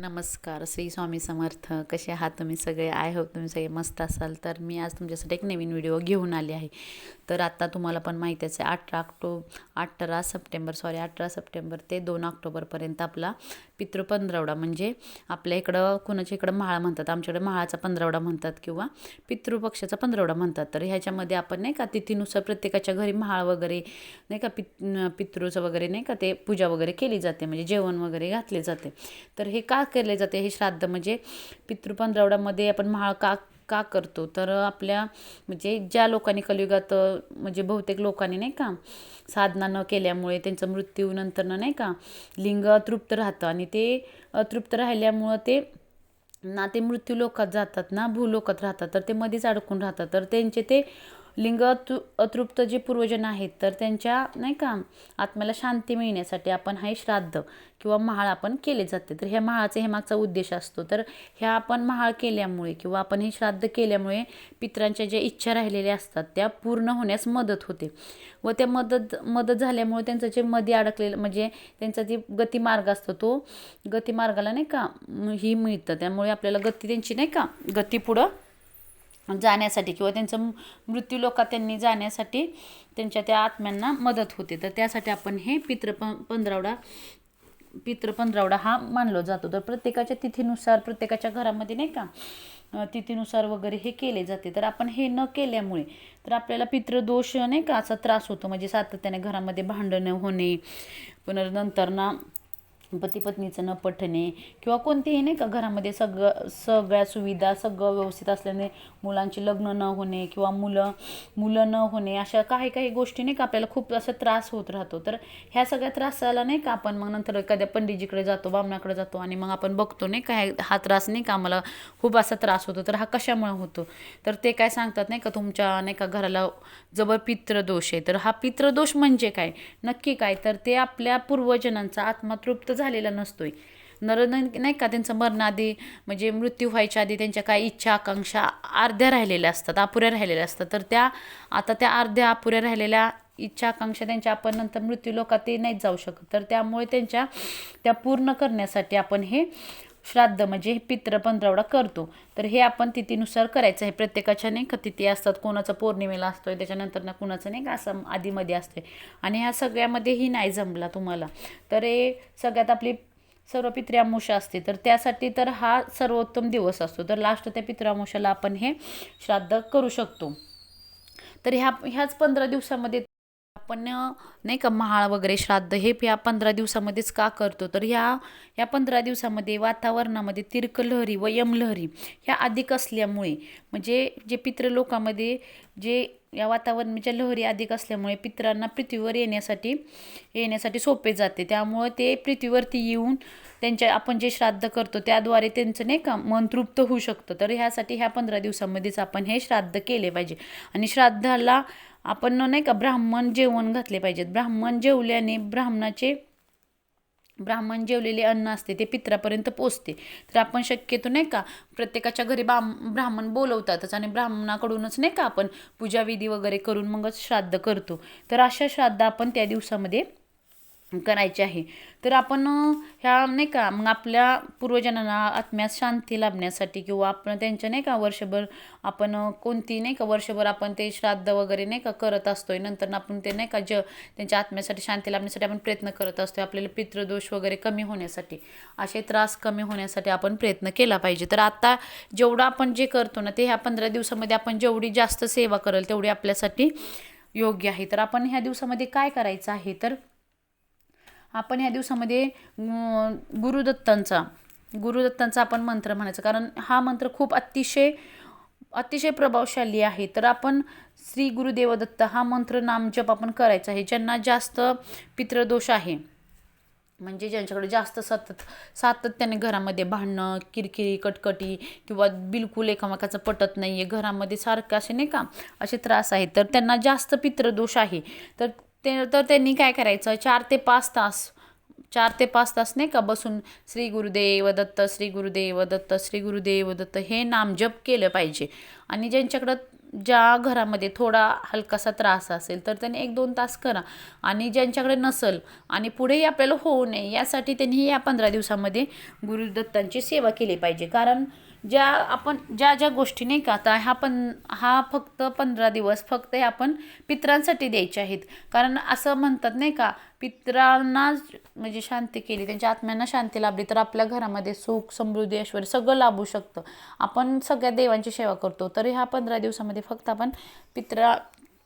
नमस्कार श्री स्वामी समर्थ. कसे आहात तुम्ही सगळे? आय होप तुम्ही सगळे मस्त असाल. तर मी आज तुमच्यासाठी एक नवीन व्हिडिओ घेऊन आले आहे. तर आता तुम्हाला पण माहितीच आहे अठरा ऑक्टो अठरा सप्टेंबर सॉरी अठरा सप्टेंबर ते दोन ऑक्टोबरपर्यंत आपला पितृ पंधरवडा म्हणजे आपल्या इकडं कुणाच्या इकडं महाळ म्हणतात आमच्याकडे म्हाळाचा पंधरवडा म्हणतात किंवा पितृपक्षाचा पंधरवडा म्हणतात. तर ह्याच्यामध्ये आपण नाही का तिथीनुसार प्रत्येकाच्या घरी महाळ वगैरे नाही का पित पितृचं वगैरे नाही का ते पूजा वगैरे केली जाते म्हणजे जेवण वगैरे घातले जाते. तर हे का केले जाते हे श्राद्ध. म्हणजे पितृपंधरवड्यामध्ये आपण महाळ का का करतो? तर आपल्या म्हणजे ज्या लोकांनी कलियुगात म्हणजे बहुतेक लोकांनी नाही का साधना न केल्यामुळे त्यांचा मृत्यूनंतरनं नाही का लिंग अतृप्त राहतं. आणि ते अतृप्त राहिल्यामुळं ते ना ते मृत्यू लोकात जातात ना भूलोकात राहतात. तर ते मध्येच अडकून राहतात. तर त्यांचे ते लिंग अतृ अतृप्त जे पूर्वजन आहेत तर त्यांच्या नाही का आत्म्याला शांती मिळण्यासाठी आपण हे श्राद्ध किंवा महाळ आपण केले जाते. तर ह्या महाळाचा हे मागचा उद्देश असतो. तर ह्या आपण महाळ केल्यामुळे किंवा आपण हे श्राद्ध केल्यामुळे पित्रांच्या ज्या इच्छा राहिलेल्या असतात त्या पूर्ण होण्यास मदत होते. व त्या मदत मदत झाल्यामुळे त्यांचं जे मध्ये अडकलेलं म्हणजे त्यांचा जे गतिमार्ग असतो तो गतिमार्गाला नाही का ही मिळतं. त्यामुळे आपल्याला गती त्यांची नाही का गती पुढं जाण्यासाठी किंवा त्यांचं मृत्यू लोकात त्यांनी जाण्यासाठी त्यांच्या त्या आत्म्यांना मदत होते. तर त्यासाठी आपण हे पितृ प पंधरावडा पितृ पंधरावडा हा मानलो जातो. तर प्रत्येकाच्या तिथीनुसार प्रत्येकाच्या घरामध्ये नाही का तिथीनुसार वगैरे हे केले जाते. तर आपण हे न केल्यामुळे तर आपल्याला पितृदोष नाही का असा त्रास होतो. म्हणजे सातत्याने घरामध्ये भांडणं होणे पुनर्नंतर ना पती पत्नीचं न पठणे किंवा कोणतेही नाही का घरामध्ये सगळं सगळ्या सुविधा सगळं व्यवस्थित असल्याने मुलांची लग्न न होणे किंवा मुलं मुलं न होणे अशा काही काही गोष्टी नाही का आपल्याला खूप असा त्रास होत राहतो. तर ह्या सगळ्या त्रासाला नाही का आपण मग नंतर एखाद्या पंडितजीकडे जातो बामणाकडे जातो आणि मग आपण बघतो नाही का हा त्रास नाही का आम्हाला खूप असा त्रास होतो. तर हा कशामुळे होतो? तर ते काय सांगतात नाही का तुमच्या नाही का घराला जबर पित्रदोष आहे. तर हा पित्रदोष म्हणजे काय? नक्की काय? तर ते आपल्या पूर्वजनांचा आत्मा तृप्त झालेला नसतोय. नर नाही का त्यांचं मरणाआधी म्हणजे मृत्यू व्हायच्या आधी त्यांच्या काही इच्छा आकांक्षा अर्ध्या राहिलेल्या असतात अपुऱ्या राहिलेल्या असतात. तर त्या आता त्या अर्ध्या अपुऱ्या राहिलेल्या इच्छा आकांक्षा त्यांच्या आपण नंतर मृत्यू लोकात ते नाहीच जाऊ शकत. तर त्यामुळे त्यांच्या त्या पूर्ण करण्यासाठी आपण हे श्राद्ध म्हणजे हे पित्र पंधरावडा करतो. तर हे आपण तिथीनुसार करायचं आहे. प्रत्येकाच्या नाही का तिथी असतात. कोणाचा पौर्णिमेला असतोय त्याच्यानंतर ना कुणाचं नाही का असं आधीमध्ये आहे आणि ह्या सगळ्यामध्येही नाही जमला तुम्हाला. तर हे सगळ्यात आपली सर्व पित्र्यामोशा असते. तर त्यासाठी तर हा सर्वोत्तम दिवस असतो. तर लास्ट त्या पित्रामोशाला आपण हे श्राद्ध करू शकतो. तर ह्या ह्याच पंधरा दिवसामध्ये आपण नाही का महाळ वगैरे श्राद्ध हे या पंधरा दिवसामध्येच का करतो? तर ह्या ह्या पंधरा दिवसामध्ये वातावरणामध्ये तिरकलहरी व यमलहरी ह्या अधिक असल्यामुळे म्हणजे जे पितृलोकामध्ये जे या वातावरणाच्या म्हणजे लहरी अधिक असल्यामुळे पितरांना पृथ्वीवर येण्यासाठी येण्यासाठी सोपे जाते. त्यामुळे ते पृथ्वीवरती येऊन त्यांच्या आपण जे श्राद्ध करतो त्याद्वारे त्यांचं नाही का मन तृप्त होऊ शकतं. तर ह्यासाठी ह्या पंधरा दिवसामध्येच आपण हे श्राद्ध केले पाहिजे. आणि श्राद्धाला आपण नाही का ब्राह्मण जेवण घातले पाहिजेत. ब्राह्मण जेवल्याने ब्राह्मणाचे ब्राह्मण जेवलेले अन्न असते ते पित्रापर्यंत पोचते. तर आपण शक्यतो नाही का प्रत्येकाच्या घरी बा ब्राह्मण बोलवतातच आणि ब्राह्मणाकडूनच नाही का आपण पूजाविधी वगैरे करून मगच श्राद्ध करतो. तर अशा श्राद्ध आपण त्या दिवसामध्ये करायचे आहे. तर आपण ह्या नाही का मग आपल्या पूर्वजनांना आत्म्यात शांती लाभण्यासाठी किंवा आपण त्यांच्या नाही का वर्षभर आपण कोणती नाही का वर्षभर आपण ते श्राद्ध वगैरे नाही का करत असतोय नंतर आपण ते नाही का ज त्यांच्या आत्म्यासाठी शांती लाभण्यासाठी आपण प्रयत्न करत असतोय आपल्याला पितृदोष वगैरे कमी होण्यासाठी. असे त्रास कमी होण्यासाठी आपण प्रयत्न केला पाहिजे. तर आता जेवढं आपण जे करतो ना ते ह्या पंधरा दिवसामध्ये आपण जेवढी जास्त सेवा करेल तेवढी आपल्यासाठी योग्य आहे. तर आपण ह्या दिवसामध्ये काय करायचं आहे? तर आपण ह्या दिवसामध्ये गुरुदत्तांचा गुरुदत्तांचा आपण मंत्र म्हणायचा. कारण हा मंत्र खूप अतिशय अतिशय प्रभावशाली आहे. तर आपण श्री गुरुदेवदत्त हा मंत्र नामजप आपण करायचा आहे. ज्यांना जास्त पितृदोष आहे म्हणजे ज्यांच्याकडे जास्त सतत सातत्याने घरामध्ये भांडणं किरकिरी कटकटी किंवा बिलकुल एकामेकाचं पटत नाही आहे घरामध्ये सारखं असे नाही का असे त्रास आहेत. तर त्यांना जास्त पितृदोष आहे. तर ते तर त्यांनी काय करायचं? चार ते पाच तास चार ते पाच तास नाही का बसून श्री गुरुदेव दत्त श्री गुरुदेव दत्त श्री गुरुदेव दत्त हे नामजप केलं पाहिजे. आणि ज्यांच्याकडं ज्या घरामध्ये थोडा हलकासा त्रास असेल तर त्यांनी एक दोन तास करा. आणि ज्यांच्याकडे नसल आणि पुढेही आपल्याला होऊ नये यासाठी त्यांनी या पंधरा दिवसामध्ये गुरुदत्तांची सेवा केली पाहिजे. कारण ज्या आपण ज्या ज्या गोष्टी नाही का आता हा पण हा फक्त पंधरा दिवस फक्त हे आपण पित्रांसाठी द्यायचे आहेत. कारण असं म्हणतात नाही का पित्रांना म्हणजे शांती केली त्यांच्या आत्म्यांना शांती लाभली तर आपल्या घरामध्ये सुख समृद्धी ऐश्वर सगळं लाभू शकतं. आपण सगळ्या देवांची सेवा करतो तरी ह्या पंधरा दिवसामध्ये फक्त आपण पित्रा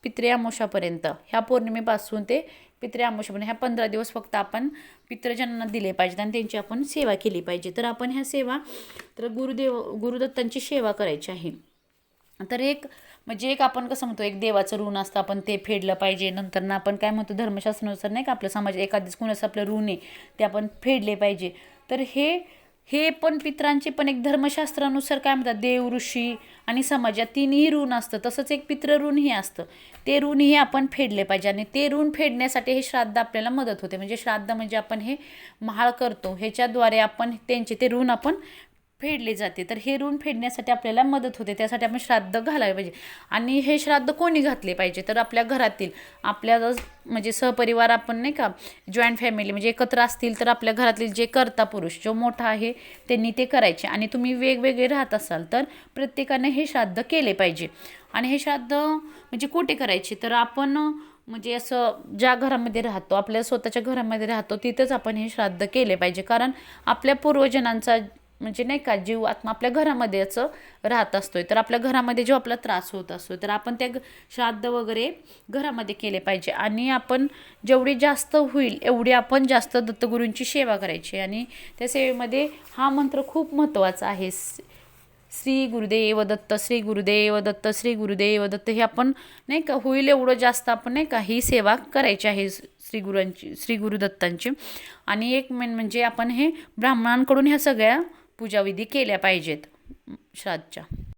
पित्रे अमोशापर्यंत ह्या पौर्णिमेपासून ते पित्रे अमावस्यापर्यंत ह्या पंधरा दिवस फक्त आपण पितृजनांना दिले पाहिजेत आणि त्यांची आपण सेवा केली पाहिजे. तर आपण ह्या सेवा तर गुरुदेव गुरुदत्तांची सेवा करायची आहे. तर एक म्हणजे एक आपण कसं म्हणतो एक देवाचं ऋण असतं आपण ते फेडलं पाहिजे. नंतर ना आपण काय म्हणतो धर्मशास्त्रानुसार नाही का आपलं समाज एखादीच कुणाचं आपलं ऋण आहे ते आपण फेडले पाहिजे. तर हे हे पण पित्रांचे पण एक धर्मशास्त्रानुसार काय म्हणतात देव ऋषी आणि समाज या तिन्ही ऋण असतं. तसंच एक पितृ ऋणही असतं. ते ऋण हे आपण फेडले पाहिजे आणि ते ऋण फेडण्यासाठी हे श्राद्ध आपल्याला मदत होते. म्हणजे श्राद्ध म्हणजे आपण हे महाळ करतो. ह्याच्याद्वारे आपण त्यांचे ते ऋण आपण फेडले जाते. तर हे ऋण फेडण्यासाठी आपल्याला मदत होते. त्यासाठी आपण श्राद्ध घालावे पाहिजे. आणि हे श्राद्ध कोणी घातले पाहिजे? तर आपल्या घरातील आपल्या म्हणजे सहपरिवार आपण नाही का जॉईंट फॅमिली म्हणजे एकत्र असतील तर आपल्या घरातील जे कर्ता पुरुष जो मोठा आहे त्यांनी ते करायचे. आणि तुम्ही वेगवेगळे राहत असाल तर प्रत्येकाने हे श्राद्ध केले पाहिजे. आणि हे श्राद्ध म्हणजे कुठे करायचे? तर आपण म्हणजे असं ज्या घरामध्ये राहतो आपल्या स्वतःच्या घरामध्ये राहतो तिथंच आपण हे श्राद्ध केले पाहिजे. कारण आपल्या पूर्वजनांचा म्हणजे नाही का जीव आत्मा आपल्या घरामध्ये असं राहत असतोय. तर आपल्या घरामध्ये जो आपला त्रास होत असतो तर आपण त्या श्राद्ध वगैरे घरामध्ये केले पाहिजे. आणि आपण जेवढी जास्त होईल एवढी आपण जास्त दत्तगुरूंची सेवा करायची. आणि त्या सेवेमध्ये हा मंत्र खूप महत्त्वाचा आहे. श्री गुरुदेव दत्त श्री गुरुदेव दत्त श्री गुरुदेव दत्त हे आपण नाही का होईल एवढं जास्त आपण नाही का ही सेवा करायची आहे श्री गुरूंची श्री गुरुदत्तांची. आणि एक मेन म्हणजे आपण हे ब्राह्मणांकडून ह्या सगळ्या पूजाविधी केल्या पाहिजेत श्राद्धच्या.